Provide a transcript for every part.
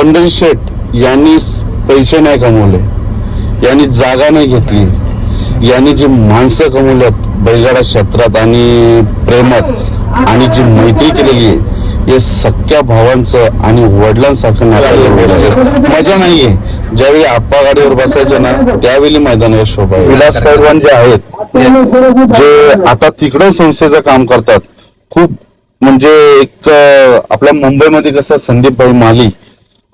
पंढरी शेठ यांनी पैसे नाही कमवले यांनी जागा नाही घेतली यांनी जी माणसं कमवल्यात बैलगाडा क्षेत्रात आणि प्रेमात आणि जी मैत्री केलेली आहे हे सख्या भावांचं आणि वडिलांसारखं नातं जोडलेलं आहे. मजा नाहीये ज्यावेळी आप्पा गाडीवर बसायचे ना त्यावेळी मैदानावर शोभा आहे. विलास पैलवान जे आहेत जे आता तिकडं संस्थेचं काम करतात खूप म्हणजे एक आपल्या मुंबईमध्ये कसं संदीपभाई माली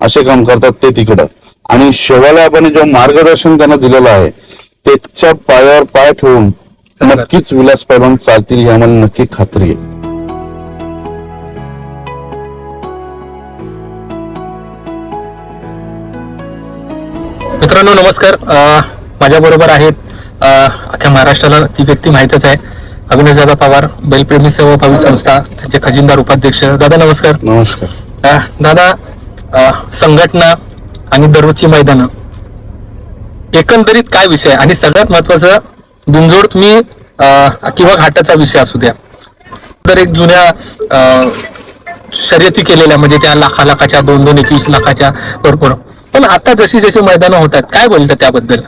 असे काम करतात ते तिकडं. आणि शेवाला आपण जे मार्गदर्शन त्यांना दिलेलं आहे त्याच्या पायावर पाय ठेवून नक्कीच विलास पैलवान चालतील ही आम्हाला नक्की खात्री आहे. मित्रांनो नमस्कार. माझ्या बरोबर आहेत अख्ख्या महाराष्ट्राला ती व्यक्ती माहीतच आहे अभिनय दादा पवार बैलप्रेमी सेवा भावी संस्था त्यांचे खजिनदार उपाध्यक्ष. दादा नमस्कार. नमस्कार. दादा संघटना आणि दररोजची मैदानं. एकंदरीत काय विषय? आणि सगळ्यात महत्वाचं बिनजोड तुम्ही किंवा घाटाचा विषय असू द्या. तर एक जुन्या शर्यती केलेल्या म्हणजे त्या लाखा लाखाच्या दोन दोन एकवीस लाखाच्या भरपूर. पण आता जशी जशी मैदानं होतात काय बोलतात त्याबद्दल?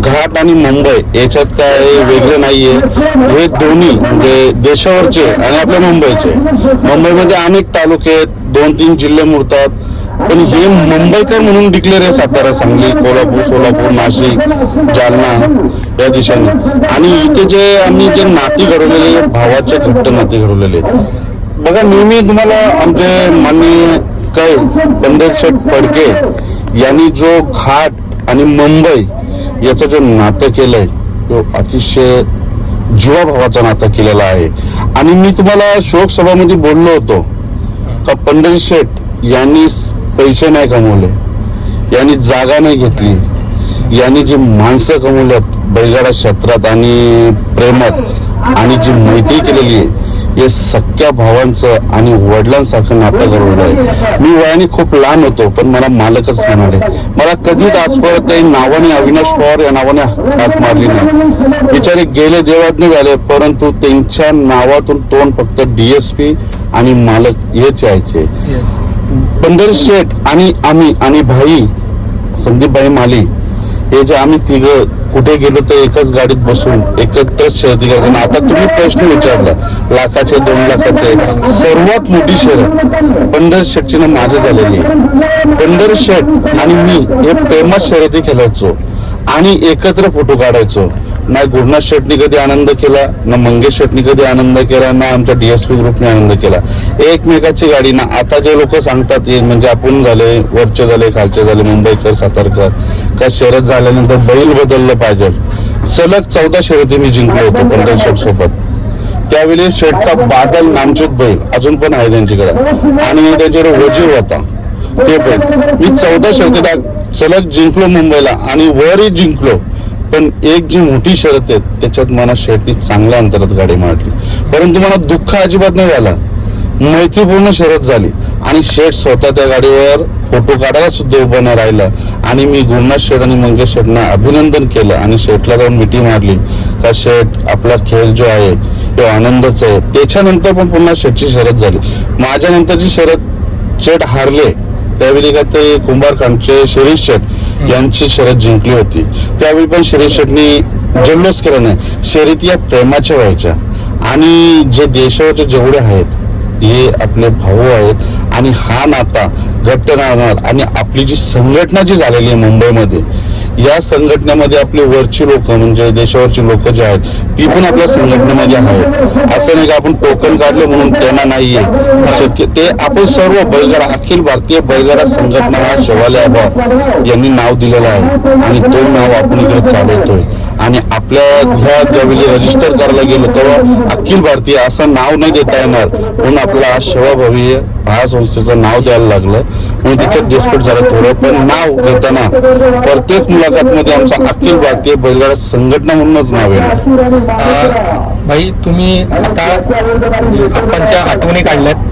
घाट आणि मुंबई याच्यात काय वेगळं नाहीये. हे दोन्ही म्हणजे देशावरचे आणि आपल्या मुंबईचे. मुंबईमध्ये अनेक तालुके आहेत दोन तीन जिल्हे मुरतात. पण हे मुंबईकर म्हणून डिक्लेअर आहे सातारा सांगली कोल्हापूर सोलापूर नाशिक जालना या दिशेने. आणि इथे जे आम्ही जे नाती घडवलेले आहेत, भावाचे घट्ट नाते घडवलेले आहेत. बघा नेहमी तुम्हाला आमचे माननीय काय पंढरशेठ फडके यांनी जो घाट आणि मुंबई याचं जो नातं केलंय तो अतिशय जीवाभावाचा नातं केलेला आहे. आणि मी तुम्हाला शोकसभामध्ये बोललो होतो का पंढरीशेठ यांनी पैसे नाही कमवले यांनी जागा नाही घेतली यांनी जी माणसं कमवल्यात बैलगाडा क्षेत्रात आणि प्रेमात आणि जी मैत्री केलेली आहे हे सख्या भावांचं आणि वडिलांसारखं नातं घडवलं आहे मी वयाने खूप लहान होतो पण मला मालकच म्हणाले. मला कधीच आजपर्यंत काही नावाने अविनाश पवार या नावाने हात मारली नाही. बिचारे गेले देवाज्ञ झाले परंतु त्यांच्या नावातून तोंड फक्त डीएसपी आणि मालक हेच यायचे. पंढरी शेठ आणि आम्ही आणि भाई संदीपभाई माली हे जे आम्ही तिघ कुठे गेलो तर एकच गाडीत बसून एकत्रच शर्यती करतो आता तुम्ही प्रश्न विचारला लाखाचे दोन लाखाचे. सर्वात मोठी शर्यत पंढर शेटची ना माझी झालेली आहे. पंढर शेट आणि मी हे प्रेमात शर्यती खेळायचो आणि एकत्र फोटो काढायचो. ना गुरुनाथ शेटनी कधी आनंद केला ना मंगेश शेटनी कधी आनंद केला ना आमच्या डीएसपी ग्रुपने आनंद केला. एकमेकाची गाडी ना आता जे लोक सांगतात म्हणजे आपण झाले वरचे झाले खालचे झाले मुंबईकर सातारकर का शर्यत झाल्यानंतर बैल बदललं पाहिजे. सलग चौदा शर्यती मी जिंकलो होतो पंढर शेट सोबत. त्यावेळी शेटचा बादल नामचूत बैल अजून पण आहे त्यांच्याकडे. आणि त्यांच्याकडे वजीर होता. ते पण. मी चौदा शर्यती सलग जिंकलो मुंबईला आणि वरही जिंकलो. पण एक जी मोठी शर्यत आहे त्याच्यात मला शेटनी चांगल्या अंतरात गाडी मारली. परंतु मला दुःख अजिबात नाही झालं. मैत्रीपूर्ण शर्यत झाली. आणि शेठ स्वतः त्या गाडीवर फोटो काढायला सुद्धा उभं नाही राहिलं. आणि मी गुरुनाथ शेठ आणि मंगेश शेठना अभिनंदन केलं आणि शेठला जाऊन मिठी मारली. का शेठ आपला खेळ जो आहे तो आनंदच आहे. त्याच्यानंतर पण पुन्हा शेठची शर्यत झाली. माझ्यानंतरची शर्यत शेठ हारले. त्यावेळी का ते कुंभारखंडचे शिरीष शेठ यांची शर्यत जिंकली होती. त्यावेळी पण शिरीष शेठनी जल्लोष केला नाही. शर्यती या प्रेमाच्या व्हायच्या आणि जे देशावरचे जेवढे आहेत हे आपले भाऊ आहेत आणि हा नाता घट्ट राहणार आणि आपली जी संघटना जी झालेली आहे मुंबईमध्ये या संघटनेमध्ये आपले वरची लोक म्हणजे देशावरची लोक जे आहेत ती पण आपल्या संघटनेमध्ये आहेत. असं नाही का आपण टोकन काढलं म्हणून त्यांना नाहीये. शक्य ते आपण सर्व बैलगाडा अखिल भारतीय बैलगाडा संघटना हा शेवाले आबा यांनी नाव दिलेलं आहे. आणि तो नाव आपण इकडे चालवतोय. आणि आपल्या ह्या ज्यावेळी रजिस्टर करायला गेलो तेव्हा अखिल भारतीय असं नाव नाही देता येणार. म्हणून आपला आज सेवाभावी हा संस्थेचं नाव द्यायला लागलं. म्हणून त्याच्यात डिस्प्यूट झालं थोडं पण नाव घेताना प्रत्येक मुलाखत मध्ये आमचा अखिल भारतीय बैलगाडा संघटना म्हणूनच नाव येणार. भाई तुम्ही आता म्हणजे आपणच्या आठवणी काढल्यात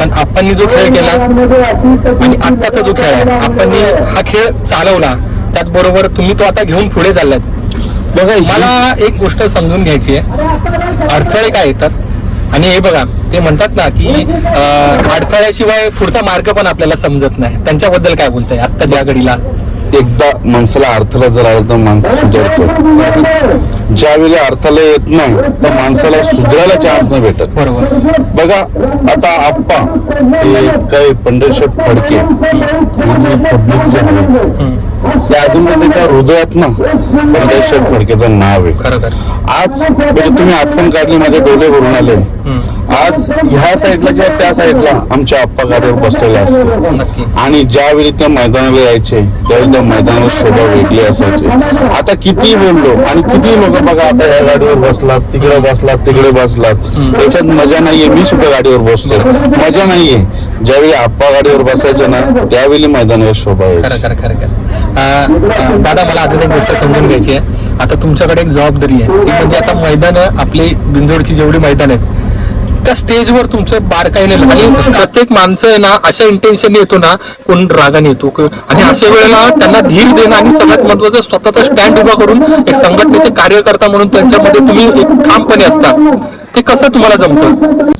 पण आपण जो खेळ केला आणि आत्ताचा जो खेळ आहे आपण हा खेळ चालवला त्याचबरोबर तुम्ही तो आता घेऊन पुढे चाललात. बघा मला एक गोष्ट समजून घ्यायची आहे. अडथळे काय येतात? आणि हे बघा ते म्हणतात ना की अडथळ्याशिवाय पुढचा मार्ग पण आपल्याला समजत नाही. त्यांच्याबद्दल काय बोलताय? आत्ताच्या घडीला? एकदा माणसाला अर्थाला जर आलं तर माणूस सुधारतो. ज्यावेळी अर्थाला येत नाही तर माणसाला सुधारायला चान्स नाही भेटत. बरोबर. बघा आता आप्पा हे काही पंढरशेठ फडके पब्लिक ते अजून पण त्याच्या हृदयात ना पंढरशेठ फडकेचं नाव आहे. खरं खरं. आज म्हणजे तुम्ही आठवण काढली माझे डोळे भरून आले. आज ह्या साईडला किंवा त्या साईडला आमच्या आप्पा गाडीवर बसलेले असते आणि ज्यावेळी त्या मैदानाला यायचे त्यावेळी त्या मैदानाला शोभा वेगळी असायची. आता किती बोललो आणि किती लोक बघा आता या गाडीवर बसलात तिकडे बसलात तिकडे बसलात. त्याच्यात मजा नाहीये मी सुद्धा गाडीवर बसतो मजा नाहीये. ज्यावेळी आप्पा गाडीवर बसायचे ना त्यावेळी मैदानाला शोभा यायची. खरं खरं खरं अं, अं, दादा मला अजून एक गोष्ट समजून घ्यायची आहे. आता तुमच्याकडे एक जबाबदारी आहे. ती म्हणजे आता मैदान आपली बिंदोडची जेवढी मैदान आहेत त्या स्टेजवर तुमचं बारकाईने लक्ष प्रत्येक माणसं आहे ना अशा इंटेन्शन येतो ना कोण रागाने येतो. आणि अशा वेळेला त्यांना धीर देणं आणि सगळ्यात महत्वाचं स्वतःचा स्टँड उभा करून एक संघटनेचे कार्यकर्ता म्हणून त्यांच्यामध्ये तुम्ही एक ठामपणे असता. ते कसं तुम्हाला जमतं?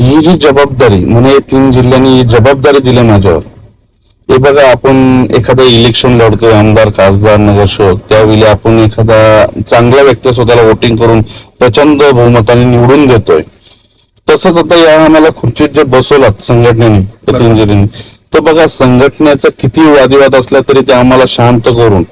ही जी जबाबदारी म्हणजे तीन जिल्ह्यांनी ही जबाबदारी दिली माझ्यावर हे बघा आपण एखादं इलेक्शन लढतोय आमदार खासदार नगरसेवक त्यावेळी आपण एखादा चांगला व्यक्ती स्वतःला वोटिंग करून प्रचंड बहुमताने निवडून देतोय. तसंच आता या आम्हाला खुर्चीत जे बसवलात संघटनेने जिल्ह्यांनी तर बघा संघटनेचा किती वादिवाद असला तरी ते आम्हाला शांत करून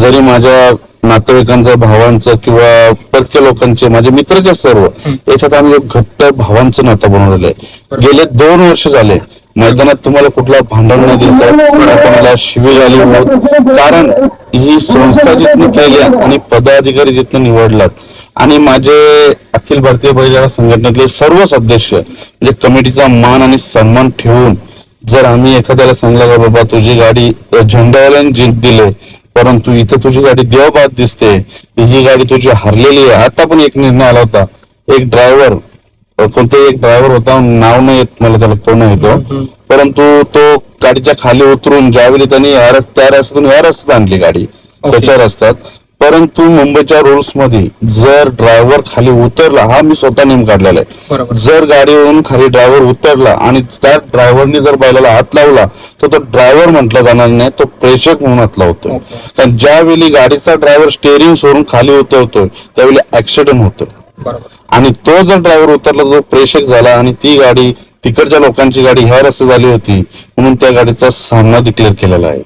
जरी माझ्या नातेवाईकांचं भावांचं किंवा परके लोकांचे माझे मित्रचे सर्व याच्यात आम्ही एक घट्ट भावांचं नातं बनवलेलं आहे. गेले दोन वर्ष झाले मैदानात तुम्हाला कुठला भांडण नाही दिसत शिवी झाली होत कारण ही संस्था जिथनं केल्या आणि पदाधिकारी जिथनं निवडलात. आणि माझे अखिल भारतीय बैलगाडा संघटनेतले सर्व सदस्य म्हणजे कमिटीचा मान आणि सन्मान ठेवून जर आम्ही एखाद्याला सांगलं का बाबा तुझी गाडी झेंडावाल्याने जिंक दिले परंतु इथं तुझी गाडी देवबाद दिसते ही गाडी तुझी हरलेली आहे. आता पण एक निर्णय आला होता. एक ड्रायव्हर कोणता एक ड्रायव्हर होता नाव नाही येत मला त्याला कोण आहे तो परंतु तो गाडीच्या खाली उतरून ज्यावेळी त्यांनी या रस- त्या रस्त्यातून या रस्त्यात आणली गाडी. त्याच्या रस्त्यात. परंतु मुंबईच्या रुल्समध्ये जर ड्रायव्हर खाली उतरला हा मी स्वतः नेम काढलेला आहे. जर गाडीवरून खाली ड्रायव्हर उतरला आणि त्या ड्रायव्हरनी जर बैलाला हात लावला तर तो ड्रायव्हर म्हटला जाणार नाही तो प्रेक्षक म्हणून हात लावतोय. कारण ज्यावेळी गाडीचा ड्रायव्हर स्टेअरिंग सोडून खाली उतरतोय त्यावेळी ऍक्सिडेंट होतोय. बरोबर. आणि तो जर ड्रायव्हर उतरला तो प्रेषक झाला आणि ती गाडी तिकडच्या लोकांची गाडी ह्या रस्ते झाली होती म्हणून त्या गाडीचा सामना डिक्लेअर केलेला आहे.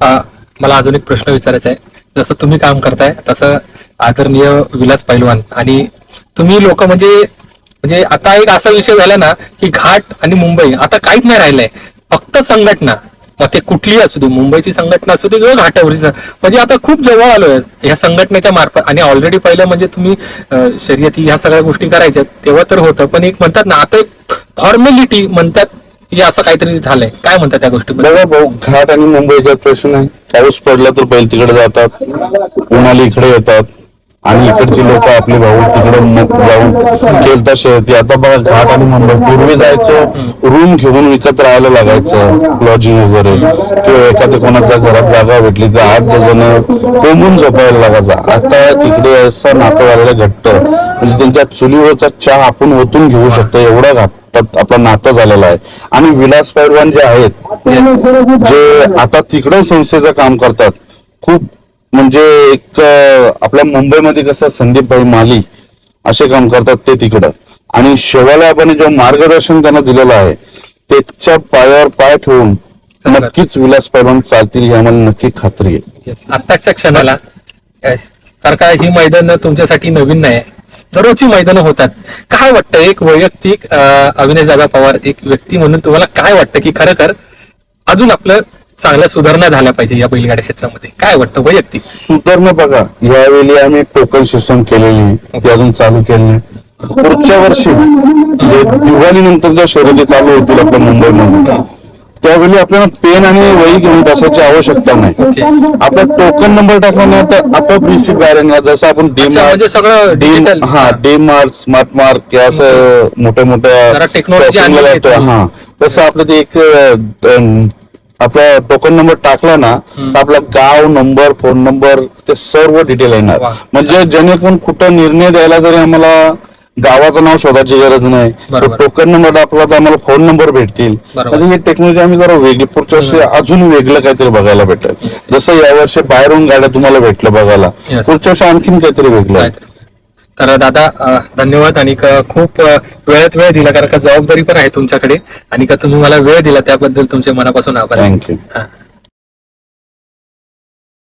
अ, मला अजून एक प्रश्न विचारायचा आहे. जसं तुम्ही काम करताय तसं आदरणीय विलास पैलवान आणि तुम्ही लोक म्हणजे म्हणजे आता एक असा विषय झाला ना की घाट आणि मुंबई आता काहीच नाही राहिलंय. फक्त संघटना. मग ते कुठलीही असू दे मुंबईची संघटना असू दे किंवा घाटावरची म्हणजे आता खूप जवळ आलोय. या संघटनेच्या मार्फत आणि ऑलरेडी पहिलं म्हणजे तुम्ही शर्यती ह्या सगळ्या गोष्टी करायच्या तेव्हा तर होतं. पण एक म्हणतात ना आता एक फॉर्मॅलिटी म्हणतात हे असं काहीतरी झालंय. काय म्हणतात त्या गोष्टी बघा भाऊ घाट आणि मुंबईचा प्रश्न आहे. पाऊस पडला तर बैल तिकडे जातात. उन्हाळी इकडे येतात. आणि इकडची लोक आपले भाऊ तिकडे जाऊन खेळता शर्यती आता बघा घाट आणि मुंबई पूर्वी जायचो रूम घेऊन विकत राहायला लागायचं लॉजिंग वगैरे. किंवा एखाद्या कोणाच्या घरात जागा भेटली तर आठ जण कोंबून झोपायला लागायचा. आता तिकडे असं नातं झालेलं घट्ट. म्हणजे त्यांच्या चुलीवरचा चहा आपण ओतून घेऊ शकतो एवढा घाट आपलं नातं झालेलं आहे. आणि विलास पैलवान जे आहेत जे आता तिकडे संस्थेचं काम करतात खूप म्हणजे एक आपल्या मुंबईमध्ये कसं संदीपभाई माली असे काम करतात ते तिकडं. आणि शेवाला आपण जे मार्गदर्शन त्यांना दिलेलं आहे त्याच्या पायावर पाय ठेवून नक्कीच विलास पैलवान चालतील ही आम्हाला नक्की खात्री आहे. आत्ताच्या क्षणाला. कारण का ही मैदान तुमच्यासाठी नवीन नाही. दररोजची मैदानं होतात. काय वाटतं? एक वैयक्तिक अविनाश दादा पवार एक व्यक्ती म्हणून तुम्हाला काय वाटतं? की खरं अजून आपलं चांगल्या सुधारणा झाल्या पाहिजे या बैलगाड्या क्षेत्रामध्ये. काय वाटतं वैयक्तिक? सुधारणा बघा यावेळी आम्ही टोकन सिस्टम केलेली आहे. ती अजून चालू केली नाही. पुढच्या वर्षी म्हणजे दिवाळीनंतर ज्या शर्यती चालू होतील आपल्या मुंबईमध्ये त्यावेळी आपल्याला पेन आणि वही घेऊन बसायची आवश्यकता नाही. आपला टोकन नंबर टाकला ना तर आपोआप रिसिप्ट येणार जसं आपण म्हणजे सगळं डिजिटल हा डी मार्क स्मार्ट मार्क असं मोठ्या मोठ्या. तुम्ही. हा. तसं आपलं ते एक आपला टोकन नंबर टाकला ना तर आपला गाव नंबर फोन नंबर ते सर्व डिटेल येणार. म्हणजे जेणेकरून कुठं निर्णय द्यायला जरी आम्हाला गावाचं नाव शोधायची गरज नाही. टोकन नंबर आपला तर आम्हाला फोन नंबर भेटतील. आणि ही टेक्नॉलॉजी आम्ही जरा वेगळी पुढच्या वर्षी अजून वेगळं काहीतरी बघायला भेटेल. जसं यावर्षी बाहेरून गाड्या तुम्हाला भेटलं बघायला. पुढच्या वर्षी आणखीन काहीतरी वेगळं. तर दादा धन्यवाद आणि खूप वेळात वेळ दिला कारण का जबाबदारी पण आहे तुमच्याकडे आणि का तुम्ही मला वेळ दिला त्याबद्दल तुमचे मनापासून आभार. थँक्यू.